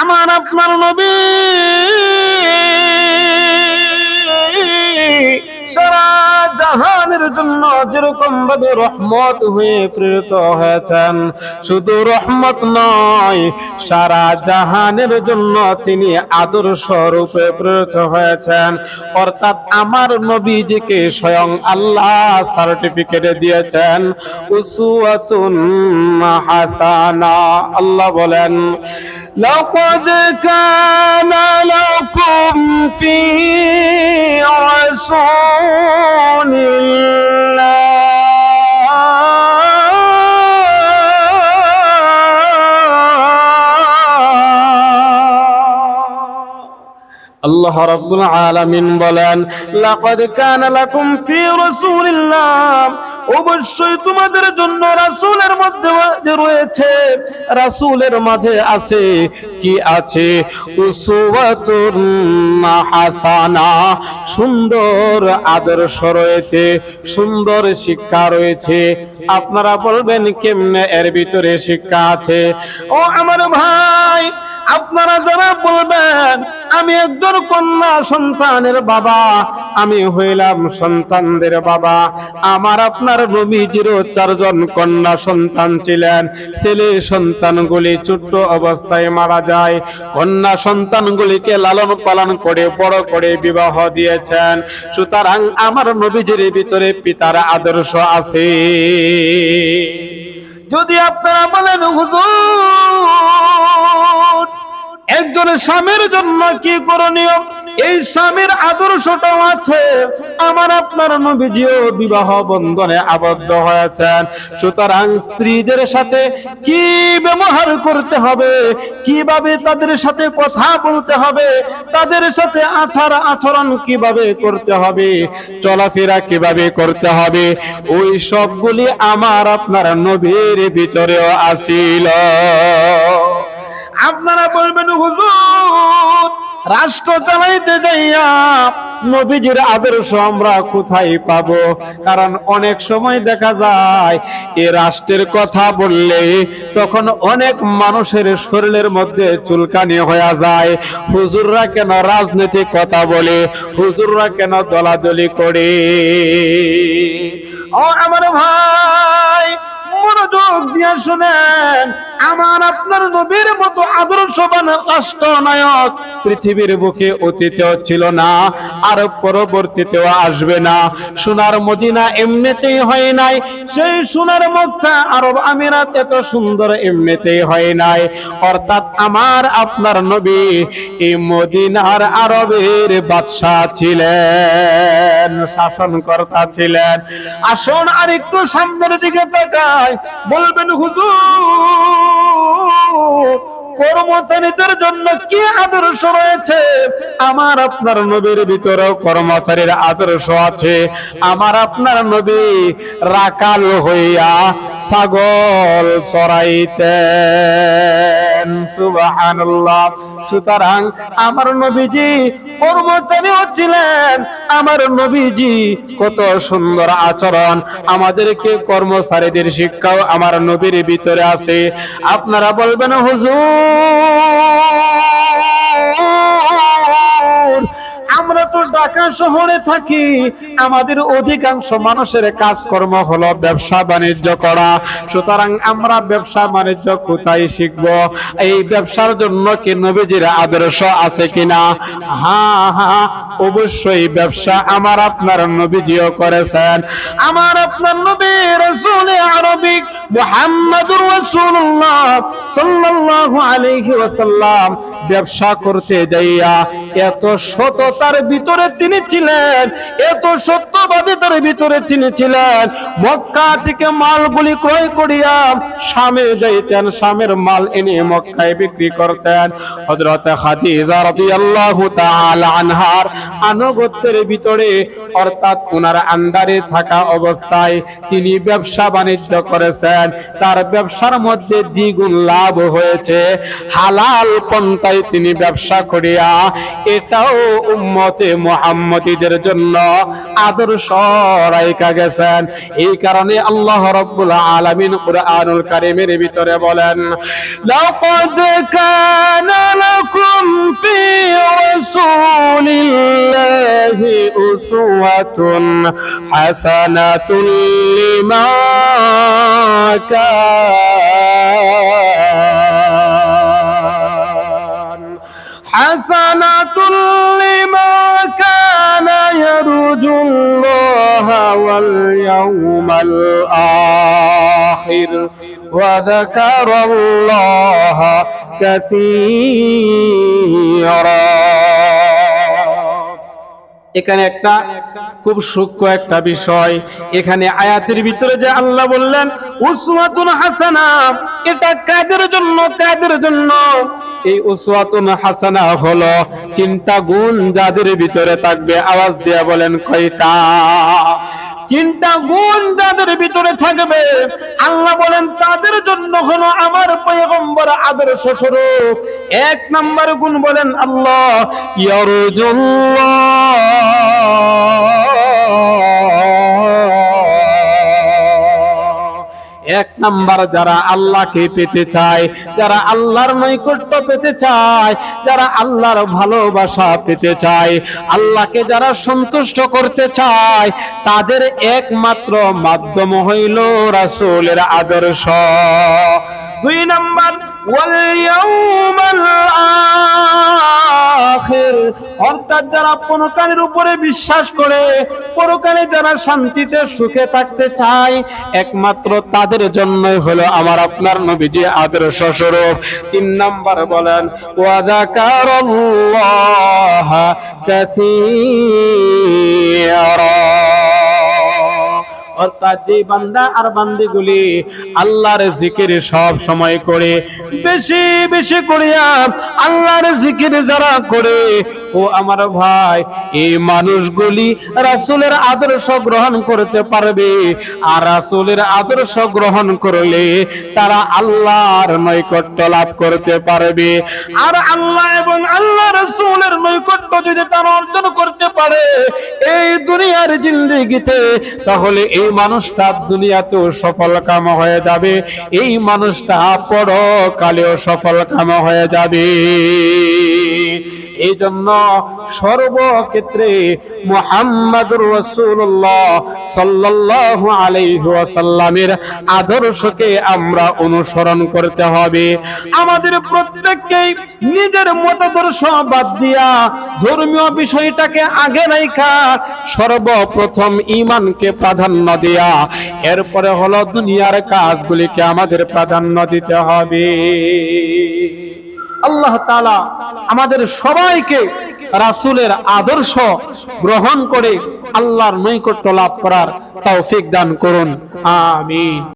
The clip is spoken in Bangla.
আমার আপনার নবী। সারা জাহানের জন্য যেরকম ভাবে রহমত হয়ে প্রেরিত হয়েছেন, শুধু রহমত নয়, সারা জাহানের জন্য তিনি আদর্শ রূপে প্রেরিত হয়েছেন। অর্থাৎ আমার নবীজিকে স্বয়ং আল্লাহ সার্টিফিকেট দিয়েছেন উসুয়াতুন হাসানা। আল্লাহ বলেন لقد كان لكم في رسول الله আল্লাহ রাব্বুল আলামিন বলেন লাকাদ কানা লাকুম ফি রাসূলিল্লাহ অবশ্যই তোমাদের জন্য রাসূলের মধ্যে রয়েছে, রাসূলের মাঝে আছে কি আছে? সুন্দর আদর্শ রয়েছে, সুন্দর শিক্ষা রয়েছে। আপনারা বলবেন, কেমনে এর ভিতরে শিক্ষা আছে? ও আমার ভাই, আপনারা যারা বলবেন আমি একজন কন্যা সন্তানের বাবা। আমি হইলাম সন্তানদের বাবা। আমার আপনার নবীজিরও চারজন কন্যা সন্তান ছিলেন। ছেলে সন্তানগুলি ছোট্ট অবস্থায় মারা যায়। কন্যা সন্তানগুলিকে লালন পালন করে, বড় করে বিবাহ দিয়েছেন। সুতরাং আমার নবীজির ভিতরে পিতার আদর্শ আছে। যদি আপনারা বলেন, হুজুর একজন স্বামীর জন্য কি করণীয়? এই স্বামীর আদর্শটাও আছে। আমার আপনার নবীজিও বিবাহ বন্ধনে আবদ্ধ হয়েছেন। সুতরাং স্ত্রীদের সাথে কি ব্যবহার করতে হবে? কীভাবে তাদের সাথে কথা বলতে হবে? তাদের সাথে আচার আচরণ কীভাবে করতে হবে? চলাফেরা কীভাবে করতে হবে? ওই সবগুলি আমার আপনার নবীর ভিতরেও আসিল। আপনারা বলবেন, হুজুর, রাষ্ট্র চালাইতে যাইয়া নবীজির আদর্শ আমরা কোথায় পাব? কারণ অনেক সময় দেখা যায়, এ রাষ্ট্রের কথা বললে তখন অনেক মানুষের শরীরের মধ্যে চুলকানি হয়ে যায়। হুজুররা কেন রাজনৈতিক কথা বলে? হুজুররা কেন দলাদলি করে? আমার ভাই, মনোযোগ দিয়ে শুনেন। আমার আপনার নবীর মতো আদর্শবান রাষ্ট্রনায়ক পৃথিবীর বুকে অতীতেও ছিল না, আর পরবর্তীতেও আসবে না। সোনার মদিনা এমনিতেই হয় নাই সেই সোনার মক্কা আরব আমিরাত এত সুন্দর এমনিতেই হয় নাই। অর্থাৎ আমার আপনার নবী এই মদিনার আরবের বাদশাহ ছিলেন, শাসনকর্তা ছিলেন। আসুন আর একটু সামনের দিকে তাকায় বলবেন, হুজুর কর্মচারীদের জন্য কি আদর্শ রয়েছে? আমার আপনার নবীর ভিতরেও কর্মচারীর আদর্শ আছে। আমার আপনার নবী রাকাল হইয়া ছাগল চড়াইতেন। সুতরাং আমার নবীজি কর্মচারীও ছিলেন আমার নবীজি কত সুন্দর আচরণ। আমাদেরকে কর্মচারীদের শিক্ষাও আমার নবীর ভিতরে আছে। আপনারা বলবেন, হুজুর আমরা তো ঢাকা শহরে থাকি। আমাদের অধিকাংশ মানুষের কাজকর্ম হলো ব্যবসা বাণিজ্য করা। সুতরাং আমরা ব্যবসা বাণিজ্য কোথায় শিখব? এই ব্যবসার জন্য কি নবীজির আদর্শ আছে কিনা? হ্যাঁ হ্যাঁ অবশ্যই ব্যবসা আমার আপনার নবীজিও করেছেন। আমার আপনার নবী রাসূল আরবিক মুহাম্মদুর রাসূলুল্লাহ সাল্লাল্লাহু আলাইহি ওয়াসাল্লাম। ব্যবসা করতে যাইয়া এত সততার ভিতরে তিনি ছিলেন এত সত্যবাদিতার ভিতরে তিনি ছিলেন মক্কা থেকে মালগুলি ক্রয় করিয়া শামে যাইতেন শামের মাল এনে মক্কায় বিক্রি করতেন। খাদিজা রাদিয়াল্লাহু তাআলা আনহার আনুগত্যের ভিতরে, অর্থাৎ ওনার আন্ডারে থাকা অবস্থায় তিনি ব্যবসা বাণিজ্য করেছেন। তার ব্যবসার মধ্যে দ্বিগুণ লাভ হয়েছে। হালাল পন্থায় তিনি ব্যবসা করিয়া, এটাও উম্মতে মুহাম্মদীদের জন্য আদর্শ সরাইকা গেছেন। এই কারণে আল্লাহ রব্বুল আলামিন কুরআনুল কারীমের ভিতরে বলেন, লাকাদ কানা লাকুম ফি রাসূলিল্লাহি উসওয়াতুন হাসানাতুন লিমা حسنة لما كان يرجو الله واليوم الآخر. وذكر الله كثيرا. এখানে একটা খুব সূক্ষ্ম একটা বিষয়। এখানে আয়াতের ভিতরে যে আল্লাহ বললেন, উসওয়াতুন হাসানা এটা কাদের জন্য? কাদের জন্য? এই উসওয়াতুন হাসানা হলো তিনটা গুণ যাদের ভিতরে থাকবে। আওয়াজ দিয়ে বলেন, কয়টা? তিনটা গুণ যাদের ভিতরে থাকবে, আল্লাহ বলেন, তাদের জন্য হলো আমার পয়গম্বর আদর্শ স্বরূপ। এক নাম্বার গুণ বলেন আল্লাহ, ইয়ারজুল্লাহ। এক নাম্বার যারা আল্লাহকে পেতে চায়, যারা আল্লাহর নৈকট্য পেতে চায়, যারা আল্লাহর ভালোবাসা পেতে চায়, আল্লাহকে যারা সন্তুষ্ট করতে চায়, তাদের একমাত্র মাধ্যম হইল রাসুলের আদর্শ। দুই নাম্বার অর্থাৎ যারা পরকালের উপরে বিশ্বাস করে, পরকালে যারা শান্তিতে সুখে থাকতে চায়, একমাত্র তাদের জন্যই হলো আমার আপনার নবীজি আদর্শ স্বরূপ। তিন নাম্বার বলেন ওয়াদাকারাল্লাহ কাথীরা অর্থাৎ যে বান্দা আর বান্দিগুলি আল্লাহর জিকির সব সময় করে, বেশি বেশি করিয়া আল্লাহর জিকির যারা করে ও আমার ভাই, এই মানুষগুলি রাসূলের আদর্শ গ্রহণ করতে পারবে। আর রাসূলের আদর্শ গ্রহণ করলে তারা আল্লাহর নৈকট্য লাভ করতে পারবে। আর আল্লাহ এবং আল্লাহ রাসূলের নৈকট্য যদি তারা অর্জন করতে পারে এই দুনিয়ার জিন্দেগিতে, তাহলে এই মানুষটা দুনিয়াতেও সফল কাম হয়ে যাবে। এই মানুষটা পরকালেও সফল কাম হয়ে যাবে। এই জন্য সর্বক্ষেত্রে মুহাম্মাদুর রসুল্লাহ সাল্লাল্লাহু আলাইহি ওয়াসাল্লামের আদর্শকে আমরা অনুসরণ করতে হবে। আমাদের প্রত্যেককেই নিজের মতাদর্শ বাদ দিয়া ধর্মীয় বিষয়টাকে আগে রাখা সর্বপ্রথম ইমানকে প্রাধান্য দেয়া, এরপরে হলো দুনিয়ার কাজগুলিকে আমাদের প্রাধান্য দিতে হবে। আল্লাহ তালা আমাদের সবাইকে রাসুলের আদর্শ গ্রহণ করে আল্লাহর নৈকট্য লাভ করার তৌফিক দান করুন। আমিন।